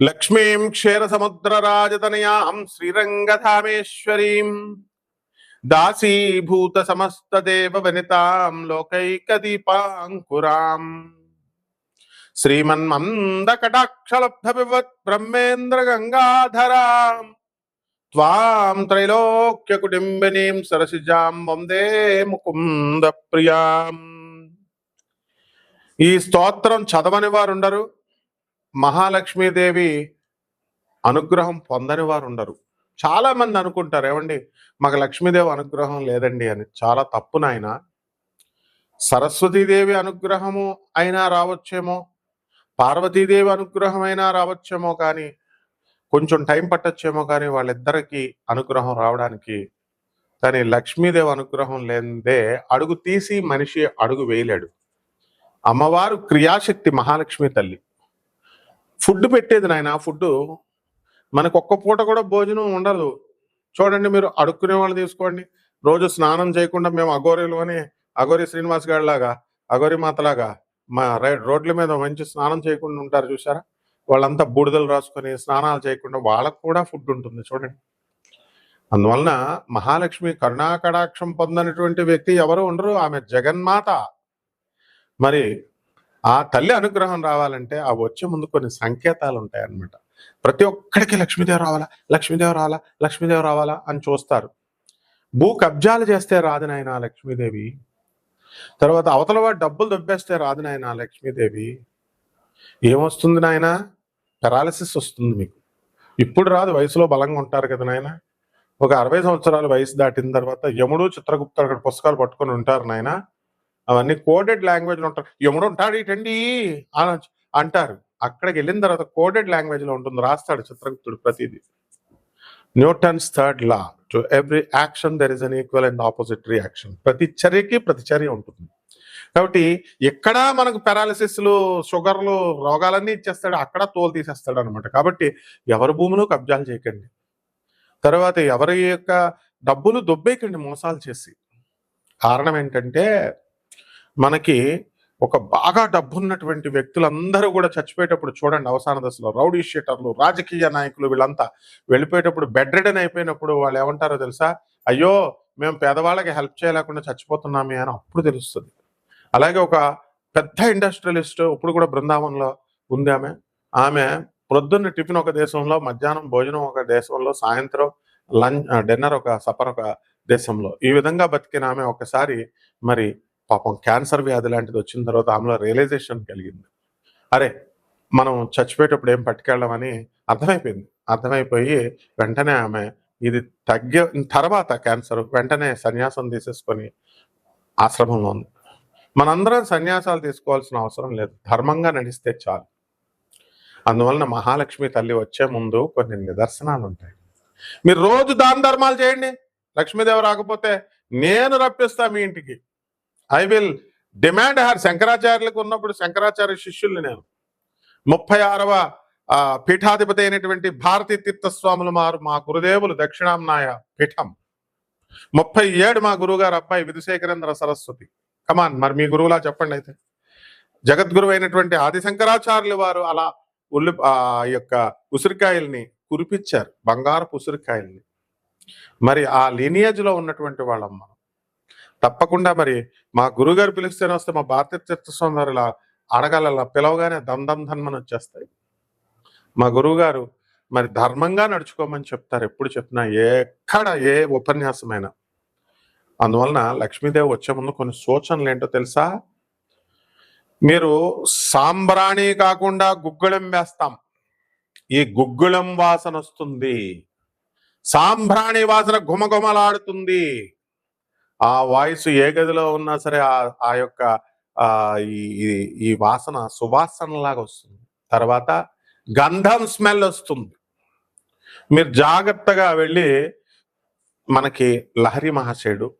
లక్ష్మీం క్షీరసముద్రరాజతనయాం శ్రీరంగధామేశ్వరీం. దాసీభూత సమస్తదేవ వనితాం లోకైకదీపాంకురాం. శ్రీమన్మందకటాక్షలబ్ధ వివత్ బ్రహ్మేంద్ర గంగాధరాం త్వాం త్రైలోక్య కుటుంబినీం సరసిజాం వందే ముకుంద ప్రియాం ఈ స్తోత్రం చదవని వారు ఉండరు మహాలక్ష్మీదేవి అనుగ్రహం పొందని వారు ఉండరు చాలా మంది అనుకుంటారు ఏమండి మాకు లక్ష్మీదేవి అనుగ్రహం లేదండి అని. చాలా తప్పు నాయన. సరస్వతీదేవి అనుగ్రహము అయినా రావచ్చేమో పార్వతీదేవి అనుగ్రహం అయినా రావచ్చేమో కానీ కొంచెం టైం పట్టచ్చేమో కానీ వాళ్ళిద్దరికీ అనుగ్రహం రావడానికి కానీ లక్ష్మీదేవి అనుగ్రహం లేదే అడుగు తీసి మనిషి అడుగు వేయలేడు. అమ్మవారు క్రియాశక్తి మహాలక్ష్మి తల్లి. ఫుడ్ పెట్టేది నాయన ఫుడ్ మనకు ఒక్క పూట కూడా భోజనం ఉండదు. చూడండి మీరు అడుక్కునే వాళ్ళు తీసుకోండి. రోజు స్నానం చేయకుండా మేము అఘోరీలు అని అఘోరి శ్రీనివాస్ గారిలాగా అఘోరి మాతలాగా మా రైడ్ రోడ్ల మీద మంచి స్నానం చేయకుండా ఉంటారు చూసారా వాళ్ళంతా బూడిదలు రాసుకొని స్నానాలు చేయకుండా వాళ్ళకు కూడా ఫుడ్ ఉంటుంది చూడండి. అందువలన మహాలక్ష్మి కరుణాకటాక్షం పొందనటువంటి వ్యక్తి ఎవరు ఉండరు ఆమె జగన్మాత. మరి ఆ తల్లి అనుగ్రహం రావాలంటే ఆ వచ్చే ముందు కొన్ని సంకేతాలు ఉంటాయి అన్నమాట ప్రతి ఒక్కడికి లక్ష్మీదేవి రావాలా? లక్ష్మీదేవి రావాలా? లక్ష్మీదేవి రావాలా అని చూస్తారు. భూ కబ్జాలు చేస్తే రాదు నాయన లక్ష్మీదేవి. తర్వాత అవతల వాడు డబ్బులు దొబ్బేస్తే రాదు నాయన లక్ష్మీదేవి. ఏమొస్తుంది నాయన? పెరాలసిస్ వస్తుంది మీకు. ఇప్పుడు రాదు వయసులో బలంగా ఉంటారు కదా నాయన. ఒక అరవై సంవత్సరాల వయసు దాటిన తర్వాత యముడు చిత్రగుప్త అక్కడ పుస్తకాలు పట్టుకొని ఉంటారు నాయన. అవన్నీ కోడెడ్ లాంగ్వేజ్లో ఉంటారు. యముడు ఉంటాడు ఇటండి అని అంటారు. అక్కడికి వెళ్ళిన తర్వాత కోడెడ్ లాంగ్వేజ్లో ఉంటుంది. రాస్తాడు చిత్రగుప్తుడు ప్రతిదీ. Newton's third law to every action there is an equal and opposite reaction ప్రతి చర్యకి ప్రతి చర్య ఉంటుంది. కాబట్టి ఎక్కడ మనకు పెరాలిసిస్లు షుగర్లు రోగాలన్నీ ఇచ్చేస్తాడు. అక్కడ తోలు తీసేస్తాడు అనమాట కాబట్టి ఎవరి భూమిలో కబ్జాలు చేయకండి. తర్వాత ఎవరి యొక్క డబ్బులు దొబ్బేయకండి మోసాలు చేసి. కారణం ఏంటంటే మనకి ఒక బాగా డబ్బున్నటువంటి వ్యక్తులందరూ కూడా చచ్చిపోయేటప్పుడు చూడండి అవసాన దశలో. రౌడీ షీటర్లు రాజకీయ నాయకులు వీళ్ళంతా వెళ్ళిపోయేటప్పుడు బెడ్ రిడన్ అయిపోయినప్పుడు వాళ్ళు ఏమంటారో తెలుసా? అయ్యో మేము పేదవాళ్ళకి హెల్ప్ చేయలేకుండా చచ్చిపోతున్నామే అని అప్పుడు తెలుస్తుంది. అలాగే ఒక పెద్ద ఇండస్ట్రియలిస్ట్ ఇప్పుడు కూడా బృందావనంలో ఉంది ఆమె. ఆమె ప్రొద్దున్న టిఫిన్ ఒక దేశంలో మధ్యాహ్నం భోజనం ఒక దేశంలో సాయంత్రం లంచ్ డిన్నర్ ఒక సపర్ ఒక దేశంలో. ఈ విధంగా బతికిన ఆమె ఒకసారి మరి పాపం క్యాన్సర్ వ్యాధి లాంటిది వచ్చిన తర్వాత ఆమెలో రియలైజేషన్ కలిగింది. అరే మనం చచ్చిపోయేటప్పుడు ఏం పట్టుకెళ్ళమని అర్థమైపోయింది. అర్థమైపోయి వెంటనే ఆమె ఇది తగ్గిన తర్వాత క్యాన్సర్ వెంటనే సన్యాసం తీసేసుకొని ఆశ్రమంలో ఉంది. మనందరం సన్యాసాలు తీసుకోవాల్సిన అవసరం లేదు. ధర్మంగా నడిస్తే చాలు. అందువలన మహాలక్ష్మి తల్లి వచ్చే ముందు కొన్ని నిదర్శనాలు ఉంటాయి. మీరు రోజు దాన ధర్మాలు చేయండి. లక్ష్మీదేవి రాకపోతే నేను రప్పిస్తా మీ ఇంటికి. ఐ విల్ డిమాండ్ హర్ శంకరాచార్యులకు ఉన్నప్పుడు శంకరాచార్య శిష్యుల్ని నేను. ముప్పై ఆరవ ఆ, పీఠాధిపతి అయినటువంటి భారతీ తీర్థస్వాములు మారు మా గురుదేవులు దక్షిణాంనాయ పీఠం. ముప్పై ఏడు మా గురువుగారు అబ్బాయి విధుశేఖరేంద్ర సరస్వతి. కమాన్ మరి మీ గురువులా చెప్పండి అయితే. జగద్గురు అయినటువంటి ఆది శంకరాచార్యులు వారు అలా ఉల్లి ఆ యొక్క ఉసిరికాయల్ని కురిపించారు బంగారపు ఉసిరికాయల్ని. మరి ఆ లీనియేజ్లో ఉన్నటువంటి వాళ్ళం మనం తప్పకుండా మరి మా గురుగారు పిలిస్తేనే వస్తే మా భారతీయ తీర్థస్వామి వారు ఇలా అడగల పిలవగానే దమ్ ధన్మని వచ్చేస్తాయి. మా గురువుగారు మరి ధర్మంగా నడుచుకోమని చెప్తారు. ఎప్పుడు చెప్పినా ఎక్కడ ఏ ఉపన్యాసమైనా. అందువలన లక్ష్మీదేవి వచ్చే ముందు కొన్ని సూచనలు ఏంటో తెలుసా? మీరు సాంబ్రాణి కాకుండా గుగ్గుళం వేస్తాం. ఈ గుగ్గుళం వాసన వస్తుంది. సాంబ్రాణి వాసన ఘుమఘుమలాడుతుంది. ఆ వాయిస్ ఏ గదిలో ఉన్నా సరే ఆ ఆ యొక్క ఈ ఈ- వాసన సువాసన లాగా వస్తుంది. తర్వాత గంధం స్మెల్ వస్తుంది. మీరు జాగ్రత్తగా వెళ్ళి మనకి లహరి మహాశయుడు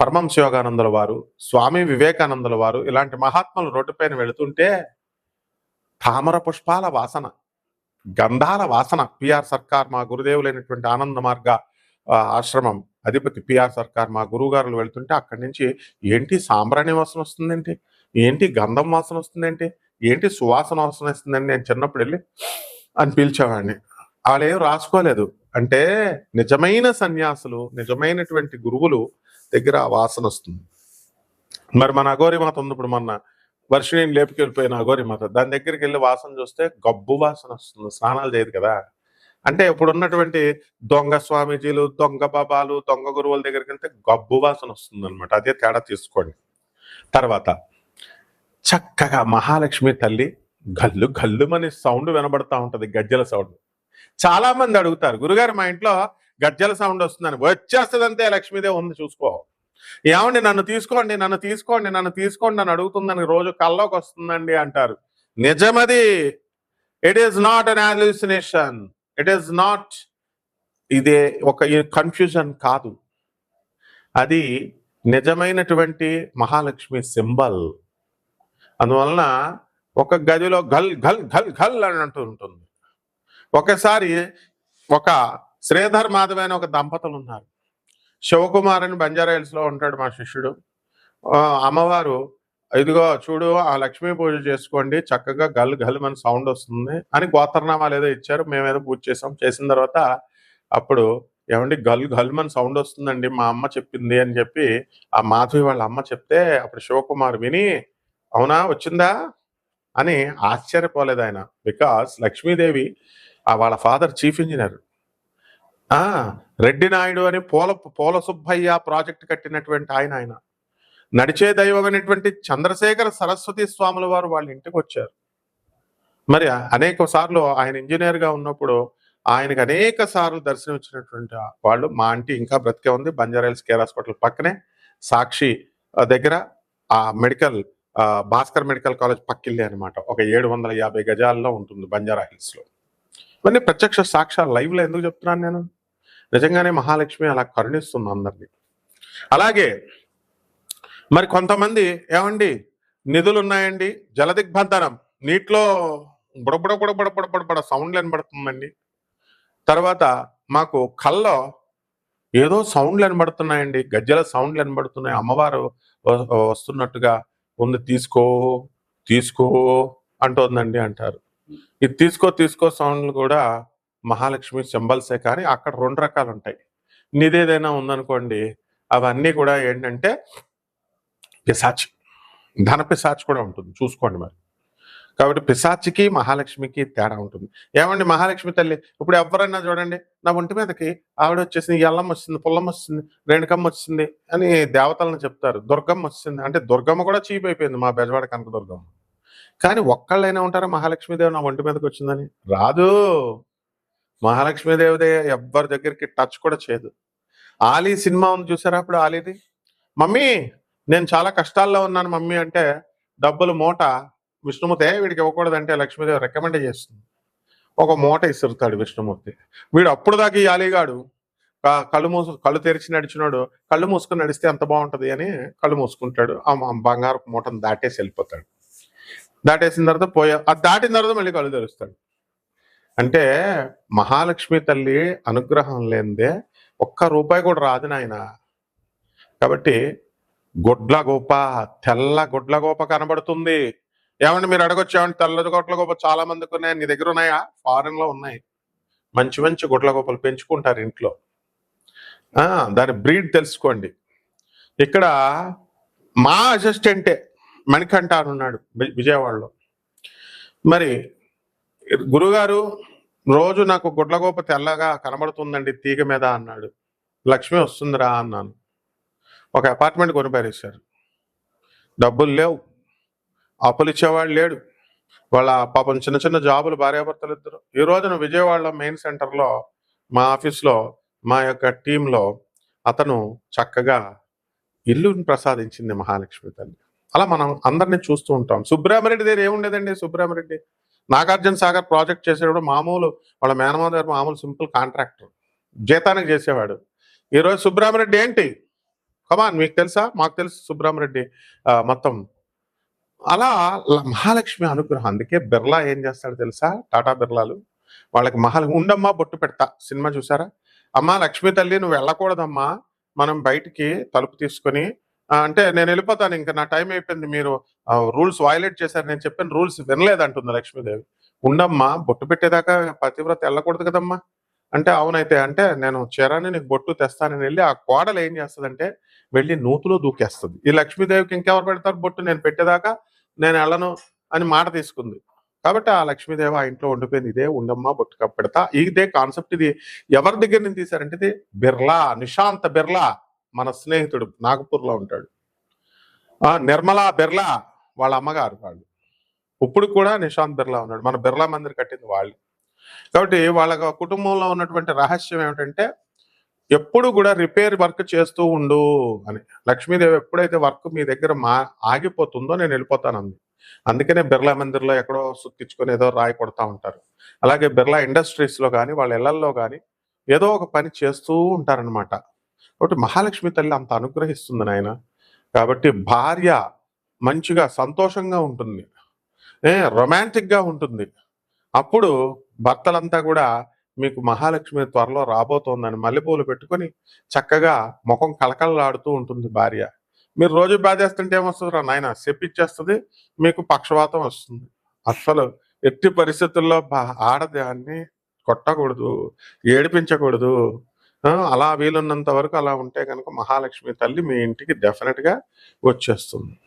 పరమం శివగానందుల వారు స్వామి వివేకానందుల వారు ఇలాంటి మహాత్ములు రోడ్డుపైన వెళుతుంటే తామర పుష్పాల వాసన గంధాల వాసన. పిఆర్ సర్కార్ మా గురుదేవులైనటువంటి ఆనంద మార్గ ఆశ్రమం. అధిపతి పిఆర్ సర్కార్ మా గురువుగారులు వెళ్తుంటే అక్కడి నుంచి ఏంటి సాంబ్రాణి వాసన వస్తుందంటే? ఏంటి గంధం వాసన వస్తుందేంటి? ఏంటి సువాసన వాసన వస్తుందండి? నేను చిన్నప్పుడు వెళ్ళి అని పిలిచేవాడిని. వాళ్ళేం రాసుకోలేదు. అంటే నిజమైన సన్యాసులు నిజమైనటువంటి గురువులు దగ్గర వాసన వస్తుంది. మరి మన అఘోరి మాత ఉంది ఇప్పుడు మొన్న. వర్షిణిని లేపుకెళ్ళిపోయిన అఘోరి మాత దాని దగ్గరికి వెళ్ళి వాసన చూస్తే గబ్బు వాసన వస్తుంది. స్నానాలు చేయదు కదా. అంటే ఇప్పుడు ఉన్నటువంటి దొంగ స్వామీజీలు దొంగ బాబాలు దొంగ గురువుల దగ్గరికి వెళ్తే గబ్బు వాసన వస్తుంది అనమాట అదే తేడా తీసుకోండి. తర్వాత చక్కగా మహాలక్ష్మి తల్లి గల్లు గల్లుమని సౌండ్ వినబడతా ఉంటుంది గజ్జల సౌండ్. చాలా మంది అడుగుతారు గురుగారు మా ఇంట్లో గజ్జల సౌండ్ వస్తుందని. వచ్చేస్తుందంతే లక్ష్మీదేవి ఉంది చూసుకో. ఏమండి నన్ను తీసుకోండి నన్ను తీసుకోండి నన్ను తీసుకోండి అని అడుగుతుందని రోజు కల్లోకి వస్తుందండి అంటారు. నిజమది. It is not an hallucination it is not ఇదే ఒక కన్ఫ్యూజన్ కాదు. అది నిజమైనటువంటి మహాలక్ష్మి సింబల్. అందువలన ఒక గదిలో గల్ గల్ గల్ గల్ అని అంటూ ఉంటుంది. ఒకసారి ఒక శ్రీధర్ మాధవ్ అనే ఒక దంపతులు ఉన్నారు. శివకుమార్ అని బంజారా హిల్స్లో ఉంటాడు మా శిష్యుడు. అమ్మవారు ఇదిగో చూడు ఆ లక్ష్మీ పూజ చేసుకోండి. చక్కగా గల్ గల్ మన సౌండ్ వస్తుంది అని గోత్రనామాలు ఏదో ఇచ్చారు. మేమేదో పూజ చేసాం. చేసిన తర్వాత అప్పుడు ఏమండి గల్ గల్ మన సౌండ్ వస్తుందండి. మా అమ్మ చెప్పింది అని చెప్పి ఆ మాధవి వాళ్ళ అమ్మ చెప్తే అప్పుడు శివకుమార్ విని అవునా? వచ్చిందా? అని ఆశ్చర్యపోలేదు ఆయన. బికాస్ లక్ష్మీదేవి ఆ వాళ్ళ father chief engineer. Reddy Naidu అని పూల పూల సుబ్బయ్య ప్రాజెక్ట్ కట్టినటువంటి ఆయన ఆయన. నడిచే దైవం అనేటువంటి చంద్రశేఖర సరస్వతి స్వాముల వారు వాళ్ళ ఇంటికి వచ్చారు. మరి అనేక సార్లు ఆయన ఇంజనీర్గా ఉన్నప్పుడు ఆయనకు అనేక సార్లు దర్శనం ఇచ్చినటువంటి వాళ్ళు మా ఆంటీ ఇంకా బ్రతికే ఉంది. బంజారాయిల్స్ కేర్ హాస్పిటల్ పక్కనే సాక్షి దగ్గర ఆ మెడికల్ భాస్కర్ మెడికల్ కాలేజ్ పక్కిల్లే అనమాట ఒక ఏడు వందల యాభై గజాల్లో ఉంటుంది బంజారా హిల్స్లో. ఇవన్నీ ప్రత్యక్ష సాక్ష్యాలు లైవ్లో ఎందుకు చెప్తున్నాను నేను? నిజంగానే మహాలక్ష్మి అలా కరుణిస్తుంది అందరినీ. అలాగే మరి కొంతమంది ఏమండి? నిధులు ఉన్నాయండి జలదిగ్బంధనం నీటిలో బుడబుడ బుడబుడ బుడబుడ సౌండ్లు వినబడుతుందండి. తర్వాత మాకు కల్లో ఏదో సౌండ్లు వినబడుతున్నాయండి. గజ్జల సౌండ్లు వినబడుతున్నాయి. అమ్మవారు వస్తున్నట్టుగా ఉంది. తీసుకో తీసుకో అంటోందండి అంటారు. ఇది తీసుకో తీసుకో సౌండ్లు కూడా మహాలక్ష్మి సింబల్సే కానీ అక్కడ రెండు రకాలు ఉంటాయి నిదేదైనా ఉందనుకోండి అవన్నీ కూడా ఏంటంటే పిశాచి ధన పిశాచి కూడా ఉంటుంది. చూసుకోండి మరి. కాబట్టి పిశాచికి మహాలక్ష్మికి తేడా ఉంటుంది. ఏమండి మహాలక్ష్మి తల్లి? ఇప్పుడు ఎవరైనా చూడండి నా ఒంటి మీదకి ఆవిడ వచ్చేసింది ఎల్లం వచ్చింది పుల్లం వచ్చింది రేణుకమ్మ వచ్చింది అని దేవతలను చెప్తారు. దుర్గమ్మ వచ్చింది. అంటే దుర్గమ్మ కూడా చీప్ అయిపోయింది మా బెజవాడ కనక దుర్గమ్మ. కానీ ఒక్కళ్ళైనా ఉంటారా మహాలక్ష్మీదేవి నా ఒంటి మీదకి వచ్చిందని? రాదు. మహాలక్ష్మీదేవిదే ఎవ్వరి దగ్గరికి టచ్ కూడా చేయదు. ఆలీ సినిమా ఉంది చూసారా అప్పుడు ఆలీది? మమ్మీ నేను చాలా కష్టాల్లో ఉన్నాను మమ్మీ అంటే డబ్బులు మూట విష్ణుమూర్తి వీడికి ఇవ్వకూడదంటే లక్ష్మీదేవి రికమెండ్ చేస్తుంది. ఒక మూట ఇసురుతాడు విష్ణుమూర్తి. వీడు అప్పుడు దాకా ఈ ఆలీగాడు కళ్ళు మూసు కళ్ళు తెరిచి నడిచినాడు కళ్ళు మూసుకుని నడిస్తే ఎంత బాగుంటుంది అని కళ్ళు మూసుకుంటాడు. ఆ బంగారు మూటను దాటేసి వెళ్ళిపోతాడు. దాటేసిన తర్వాత పోయా అది దాటిన తర్వాత మళ్ళీ కళ్ళు తెరుస్తాడు. అంటే మహాలక్ష్మి తల్లి అనుగ్రహం లేనిదే ఒక్క రూపాయి కూడా రాదు నాయన. కాబట్టి గుడ్ల గోప తెల్ల గుడ్ల గోప కనబడుతుంది. ఏమండి మీరు అడగొచ్చు ఏమంటే తెల్ల గొడ్ల గోప చాలా మందికి ఉన్నాయి. నీ దగ్గర ఉన్నాయా? ఫారెన్లో ఉన్నాయి. మంచి మంచి గుడ్ల గోపలు పెంచుకుంటారు ఇంట్లో. దాని బ్రీడ్ తెలుసుకోండి. ఇక్కడ మా అసిస్టెంటే మణికంఠ అని ఉన్నాడు విజయవాడలో. మరి గురుగారు రోజు నాకు గుడ్లగోప తెల్లగా కనబడుతుందండి తీగ మీద అన్నాడు. లక్ష్మి వస్తుందిరా అన్నాను. ఒక అపార్ట్మెంట్ కొనిపారేశారు డబ్బులు లేవు. అప్పులు ఇచ్చేవాడు లేడు. వాళ్ళ పాపం చిన్న చిన్న జాబులు భార్యాభర్తలు ఇద్దరు. ఈ రోజున విజయవాడలో మెయిన్ సెంటర్లో మా ఆఫీస్లో మా యొక్క టీంలో అతను చక్కగా ఇల్లుని ప్రసాదించింది మహాలక్ష్మి తల్లి. అలా మనం అందరినీ చూస్తూ ఉంటాం. సుబ్రహ్మరెడ్డి దగ్గర ఏముండేదండి సుబ్రహ్మరెడ్డి? నాగార్జున సాగర్ ప్రాజెక్ట్ చేసేటప్పుడు మామూలు వాళ్ళ మేనమావ గారు మామూలు సింపుల్ కాంట్రాక్టర్ జీతానికి చేసేవాడు. ఈరోజు సుబ్రహ్మరెడ్డి ఏంటి? కమాన్ మీకు తెలుసా? మాకు తెలుసు సుబ్రహ్మరెడ్డి మొత్తం అలా మహాలక్ష్మి అనుగ్రహం. అందుకే బిర్లా ఏం చేస్తాడు తెలుసా? టాటా బిర్లాలు. వాళ్ళకి మహాల ఉండమ్మా బొట్టు పెడతా. సినిమా చూసారా? అమ్మా లక్ష్మి తల్లి నువ్వు వెళ్ళకూడదమ్మా. మనం బయటికి తలుపు తీసుకొని అంటే నేను వెళ్ళిపోతాను. ఇంకా నా టైం అయిపోయింది. మీరు రూల్స్ వయలేట్ చేశారు. నేను చెప్పిన రూల్స్ వినలేదంటుంది లక్ష్మీదేవి. ఉండమ్మా బొట్టు పెట్టేదాకా పతివ్రత వెళ్ళకూడదు కదమ్మా. అంటే అవునైతే అంటే నేను చీరాన్ని నీకు బొట్టు తెస్తానని వెళ్ళి ఆ కోడలు ఏం చేస్తుందంటే వెళ్ళి నూతులో దూకేస్తుంది. ఈ లక్ష్మీదేవికి ఇంకెవరు పెడతారు? బొట్టు నేను పెట్టేదాకా నేను వెళ్ళను అని మాట తీసుకుంది. కాబట్టి ఆ లక్ష్మీదేవి ఆ ఇంట్లో ఉండిపోయింది. ఇదే ఉండమ్మా బొట్టు కప్పెడతా ఇదే కాన్సెప్ట్ ఇది. ఎవరి దగ్గర నుంచి తీశారంటే ఇది బిర్లా నిశాంత బిర్లా మన స్నేహితుడు నాగపూర్లో ఉంటాడు. ఆ నిర్మలా బిర్లా వాళ్ళ అమ్మగారు వాళ్ళు. ఇప్పుడు కూడా నిశాంత్ బిర్లా ఉన్నాడు. మన బిర్లా మందిర్ కట్టింది వాళ్ళు. కాబట్టి వాళ్ళ కుటుంబంలో ఉన్నటువంటి రహస్యం ఏమిటంటే ఎప్పుడు కూడా రిపేర్ వర్క్ చేస్తూ ఉండు అని. లక్ష్మీదేవి ఎప్పుడైతే వర్క్ మీ దగ్గర మా ఆగిపోతుందో నేను వెళ్ళిపోతాను అంది అందుకనే బిర్లా మందిర్లో ఎక్కడో సుత్తించుకొని ఏదో రాయి కొడతా ఉంటారు. అలాగే బిర్లా ఇండస్ట్రీస్లో కానీ వాళ్ళ ఇళ్ళల్లో కానీ ఏదో ఒక పని చేస్తూ ఉంటారనమాట కాబట్టి మహాలక్ష్మి తల్లి అంత అనుగ్రహిస్తుంది నాయన. కాబట్టి భార్య మంచిగా సంతోషంగా ఉంటుంది. ఏ రొమాంటిక్గా ఉంటుంది. అప్పుడు భర్తలంతా కూడా మీకు మహాలక్ష్మి త్వరలో రాబోతోందని మల్లెపూలు పెట్టుకొని చక్కగా ముఖం కలకలలాడుతూ ఉంటుంది భార్య. మీరు రోజు బాధేస్తుంటే ఏమొస్తుంది రా నాయన? చెప్పిచ్చేస్తుంది మీకు పక్షవాతం వస్తుంది. అస్సలు ఎట్టి పరిస్థితుల్లో బా- ఆడదాన్ని కొట్టకూడదు ఏడిపించకూడదు. అలా వీలున్నంత వరకు అలా ఉంటే కనుక మహాలక్ష్మి తల్లి మీ ఇంటికి డెఫినెట్గా వచ్చేస్తుంది.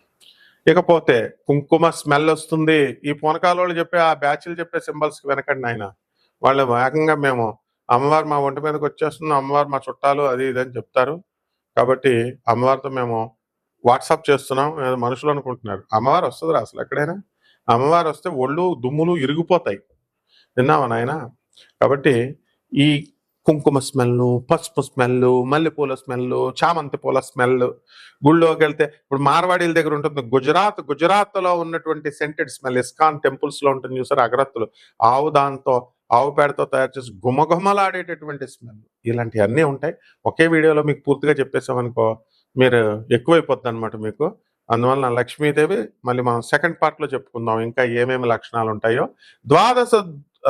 ఇకపోతే కుంకుమ స్మెల్ వస్తుంది. ఈ పూనకాల చెప్పే ఆ బ్యాచ్లు చెప్పే సింబల్స్కి వెనకండి ఆయన వాళ్ళు వేగంగా మేము అమ్మవారు మా ఒంటి మీదకి వచ్చేస్తున్నాం అమ్మవారు మా చుట్టాలు అది ఇది అని చెప్తారు. కాబట్టి అమ్మవారితో మేము వాట్సాప్ చేస్తున్నాం ఏదో మనుషులు అనుకుంటున్నారు. అమ్మవారు వస్తుంది అసలు ఎక్కడైనా? అమ్మవారు వస్తే ఒళ్ళు దుమ్ములు ఇరిగిపోతాయి. విన్నావా నాయన? కాబట్టి ఈ కుంకుమ స్మెల్ పసుపు స్మెల్ మల్లెపూల స్మెల్ చామంతి పూల స్మెల్ గుళ్ళోకి వెళ్తే ఇప్పుడు మార్వాడీల దగ్గర ఉంటుంది. గుజరాత్ గుజరాత్లో ఉన్నటువంటి సెంటెడ్ స్మెల్ ఇస్కాన్ టెంపుల్స్లో ఉంటుంది చూసారు అగరత్తులు. ఆవు దాంతో ఆవు పేడతో తయారు చేసి గుమగుమలాడేటటువంటి స్మెల్. ఇలాంటివన్నీ ఉంటాయి. ఒకే వీడియోలో మీకు పూర్తిగా చెప్పేసామనుకో మీరు ఎక్కువైపోద్ది అనమాట మీకు. అందువలన లక్ష్మీదేవి మళ్ళీ మనం సెకండ్ పార్ట్లో చెప్పుకుందాం. ఇంకా ఏమేమి లక్షణాలు ఉంటాయో. ద్వాదశ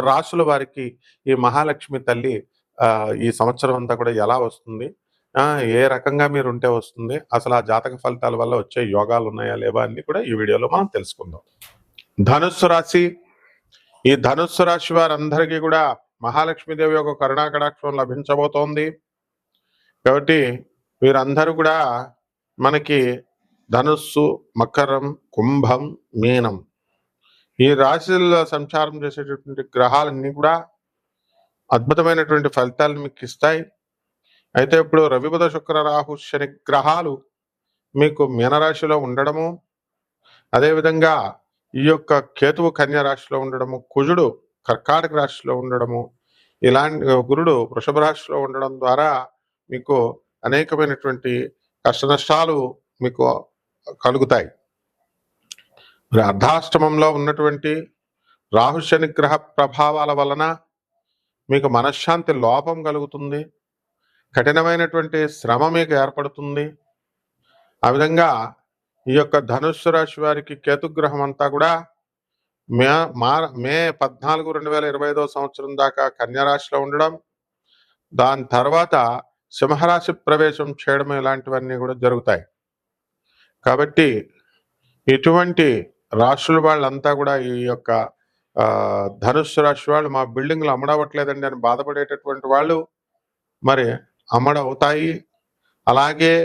రాశుల వారికి ఈ మహాలక్ష్మి తల్లి ఈ సంవత్సరం అంతా కూడా ఎలా వస్తుంది? ఏ రకంగా మీరు ఉంటే వస్తుంది? అసలు ఆ జాతక ఫలితాల వల్ల వచ్చే యోగాలు ఉన్నాయా లేవా అన్ని కూడా ఈ వీడియోలో మనం తెలుసుకుందాం. ధనుస్సు రాశి ఈ ధనుస్సు రాశి వారందరికీ కూడా మహాలక్ష్మీదేవి యొక్క కరుణాకటాక్షం లభించబోతోంది. కాబట్టి వీరందరూ కూడా మనకి ధనుస్సు మకరం కుంభం మీనం ఈ రాశుల్లో సంచారం చేసేటటువంటి గ్రహాలన్నీ కూడా అద్భుతమైనటువంటి ఫలితాలను మీకు ఇస్తాయి. అయితే ఇప్పుడు రవిబుధ శుక్ర రాహు శని గ్రహాలు మీకు మీనరాశిలో ఉండడము అదేవిధంగా ఈ యొక్క కేతువు కన్య రాశిలో ఉండడము కుజుడు కర్కాటక రాశిలో ఉండడము ఇలాంటి గురుడు వృషభ రాశిలో ఉండడం ద్వారా మీకు అనేకమైనటువంటి కష్ట నష్టాలు మీకు కలుగుతాయి. మరి అర్ధాష్టమంలో ఉన్నటువంటి రాహుశని గ్రహ ప్రభావాల వలన మీకు మనశ్శాంతి లోపం కలుగుతుంది. కఠినమైనటువంటి శ్రమ మీకు ఏర్పడుతుంది. ఆ విధంగా ఈ యొక్క ధనుస్సు రాశి వారికి కేతుగ్రహం అంతా కూడా మే మా మే పద్నాలుగు రెండు వేల ఇరవై ఐదో సంవత్సరం దాకా కన్యరాశిలో ఉండడం దాని తర్వాత సింహరాశి ప్రవేశం చేయడం ఇలాంటివన్నీ కూడా జరుగుతాయి. కాబట్టి ఇటువంటి రాశుల వాళ్ళంతా కూడా ఈ యొక్క ధనుస్సు రాశి వాళ్ళు మా బిల్డింగ్లు అమ్మడవట్లేదండి అని బాధపడేటటువంటి వాళ్ళు మరి అమ్మడవుతాయి అలాగే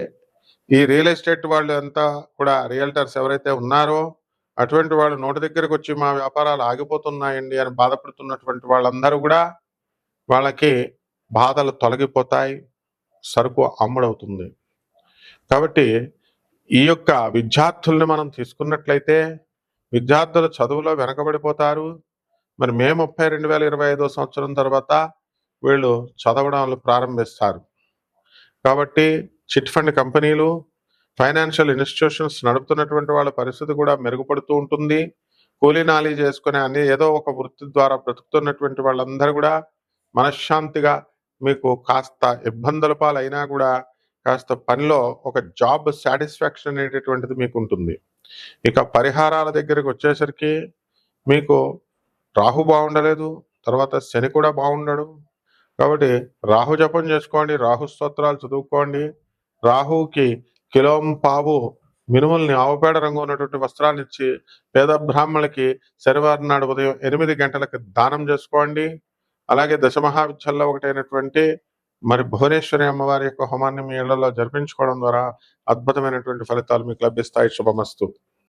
ఈ రియల్ ఎస్టేట్ వాళ్ళు అంతా కూడా రియల్టర్స్ ఎవరైతే ఉన్నారో అటువంటి వాళ్ళు నోటి దగ్గరకు వచ్చి మా వ్యాపారాలు ఆగిపోతున్నాయండి అని బాధపడుతున్నటువంటి వాళ్ళందరూ కూడా వాళ్ళకి బాధలు తొలగిపోతాయి సరుకు అమ్ముడవుతుంది. కాబట్టి ఈ యొక్క విద్యార్థుల్ని మనం తీసుకున్నట్లయితే విద్యార్థులు చదువులో వెనకబడిపోతారు. మరి మే ముప్పై రెండు వేల ఇరవై ఐదో సంవత్సరం తర్వాత వీళ్ళు చదవడం ప్రారంభిస్తారు. కాబట్టి చిట్ ఫండ్ కంపెనీలు ఫైనాన్షియల్ ఇన్స్టిట్యూషన్స్ నడుపుతున్నటువంటి వాళ్ళ పరిస్థితి కూడా మెరుగుపడుతూ ఉంటుంది. కూలీ నాలీ చేసుకునే అన్ని ఏదో ఒక వృత్తి ద్వారా బ్రతుకుతున్నటువంటి వాళ్ళందరూ కూడా మనశ్శాంతిగా మీకు కాస్త ఇబ్బందుల పాలైనా కూడా కాస్త పనిలో ఒక జాబ్ సాటిస్ఫాక్షన్ అనేటటువంటిది మీకు ఉంటుంది. ఇక పరిహారాల దగ్గరికి వచ్చేసరికి మీకు రాహు బాగుండలేదు తర్వాత శని కూడా బాగుండడు. కాబట్టి రాహు జపం చేసుకోండి రాహు స్తోత్రాలు చదువుకోండి. రాహుకి కిలోం పావు మినుముల్ని ఆవుపేడ రంగు ఉన్నటువంటి వస్త్రాన్ని ఇచ్చి పేద బ్రాహ్మణులకి శనివారం నాడు ఉదయం ఎనిమిది గంటలకు దానం చేసుకోండి. అలాగే దశమహావిద్యల్లో ఒకటైనటువంటి మరి భువనేశ్వరి అమ్మవారి యొక్క హోమాన్ని మీ ఇళ్ళలో జరిపించుకోవడం ద్వారా అద్భుతమైనటువంటి ఫలితాలు మీకు లభిస్తాయి. శుభమస్తు.